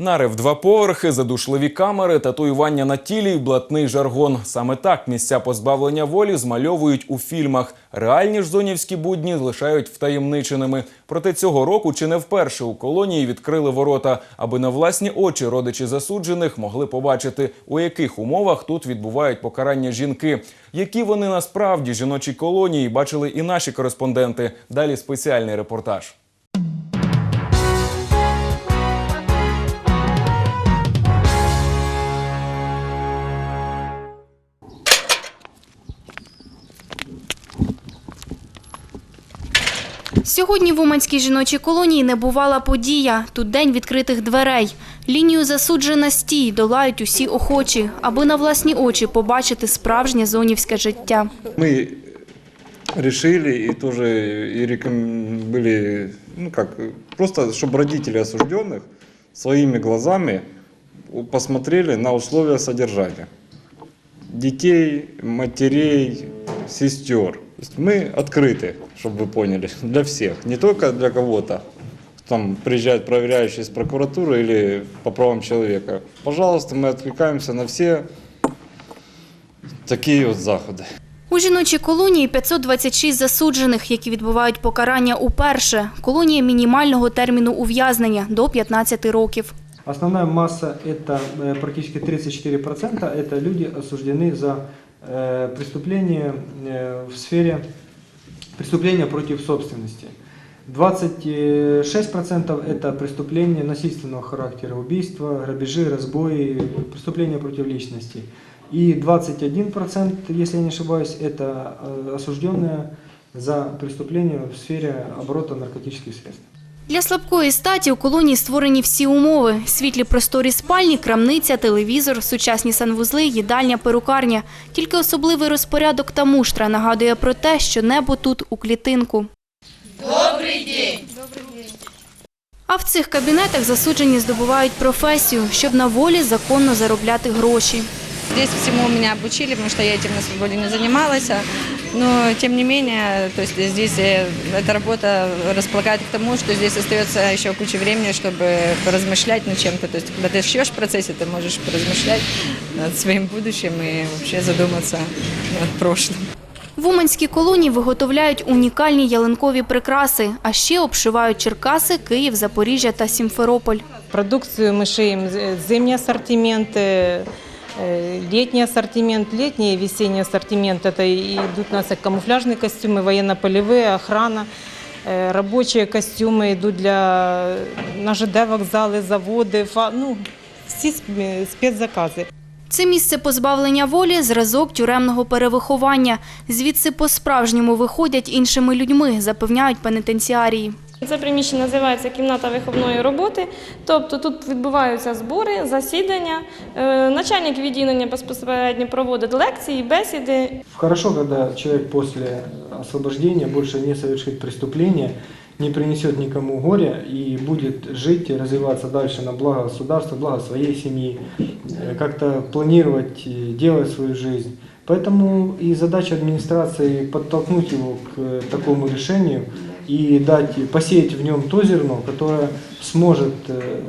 Нари в два поверхи, задушливі камери, татуювання на тілі і блатний жаргон. Саме так місця позбавлення волі змальовують у фільмах. Реальні ж зонівські будні лишають втаємниченими. Проте цього року чи не вперше у колонії відкрили ворота, аби на власні очі родичі засуджених могли побачити, у яких умовах тут відбувають покарання жінки. Які вони насправді жіночі колонії бачили і наші кореспонденти. Далі спеціальний репортаж. Сьогодні в Уманській жіночій колонії не бувала подія. Тут день відкритих дверей. Лінію засуджена стій долають усі охочі, аби на власні очі побачити справжнє зонівське життя. Мы решили и тоже и реком... были, ну как, просто чтобы родители осужденных своими глазами посмотрели на условия содержания детей, матерей, сестер. То есть Мы открыты, чтобы вы поняли, для всех, не только для кого-то. Там приезжают проверяющие из прокуратуры или по правам человека. Пожалуйста, мы откликаемся на все такие вот заходы. У жіночій колонії 526 засуджених, які відбувають покарання уперше. Колонія мінімального терміну ув'язнення до 15 років. Основная масса это э, практически 34%, это люди осуждены за э, преступления э, в сфере преступления против собственности. 26% это преступления насильственного характера, убийства, грабежи, разбои, преступления против личности. И 21%, если я не ошибаюсь, это э, осужденные за преступления в сфере оборота наркотических средств. Для слабкої статі у колонії створені всі умови: світлі просторі спальні, крамниця, телевізор, сучасні санвузли, їдальня, перукарня. Тільки особливий розпорядок та муштра нагадує про те, що небо тут у клітинку. Добрий! А в цих кабінетах засуджені здобувають професію, щоб на волі законно заробляти гроші. Здесь всему меня обучили, потому что я этим на свободе не занималась. а, Но, тем не менее, то есть здесь э, эта работа располагает к тому, что здесь остается еще куча времени, чтобы поразмышлять над чем-то. То есть, когда ты шьешь в процессе, ты можешь поразмышлять над своим будущим и вообще задуматься над прошлым. В Уманській колонії виготовляють унікальні ялинкові прикраси, а ще обшивають Черкаси, Київ, Запоріжжя та Сімферополь. Продукцию мы шием з- зимний ассортимент, э, э, летний ассортимент, летний и весенний ассортимент. Это и идут у нас и камуфляжные костюмы, военно-полевые, охрана. Э, Рабочие костюмы идут для на ЖД вокзалы, заводы, фа- ну, всі сп- спецзакази. Це місце позбавлення волі – зразок тюремного перевиховання. Звідси по-справжньому виходять іншими людьми, запевняють пенітенціарії. Це приміщення називається кімната виховної роботи. Тобто тут відбуваються збори, засідання. Е, Начальник відділення безпосередньо проводить лекції, бесіди. Хорошо, когда человек после освобождения больше не совершит преступления, не принесет никому горя и будет жить и развиваться дальше на благо государства, благо своей семьи, э, как-то планировать, э, делать свою жизнь. Поэтому и задача администрации подтолкнуть его к э, такому решению и дать, посеять в нем то зерно, которое сможет э,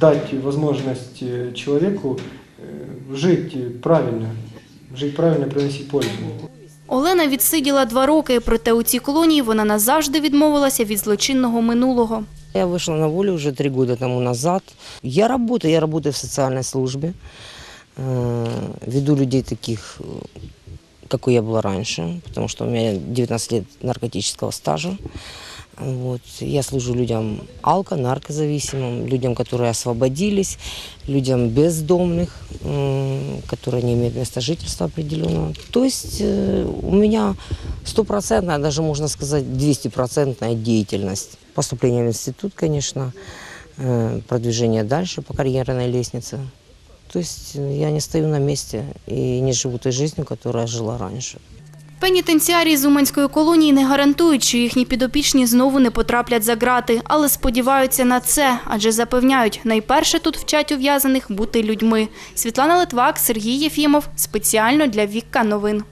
дать возможность э, человеку э, жить правильно, жить правильно, приносить пользу. Олена відсиділа два роки, проте у цій колонії вона назавжди відмовилася від злочинного минулого. Я вышла на волю уже три года тому назад. Я работаю, я работаю в социальной службе. Э, Веду людей таких, э, какой я была раньше, потому что у меня 19 лет наркотического стажа. Вот. Я служу людям алко, наркозависимым, людям, которые освободились, людям бездомных, которые не имеют места жительства определенного. То есть э, у меня стопроцентная, даже можно сказать, двестипроцентная деятельность. Поступление в институт, конечно, э, продвижение дальше по карьерной лестнице. То есть э, я не стою на месте и не живу той жизнью, яка жила раньше. Пенітенціарії з Уманської колонії не гарантують, що їхні підопічні знову не потраплять за грати, але сподіваються на це, адже запевняють, найперше тут вчать ув'язаних бути людьми. Світлана Литвак, Сергій Єфімов. Спеціально для Вікка новин.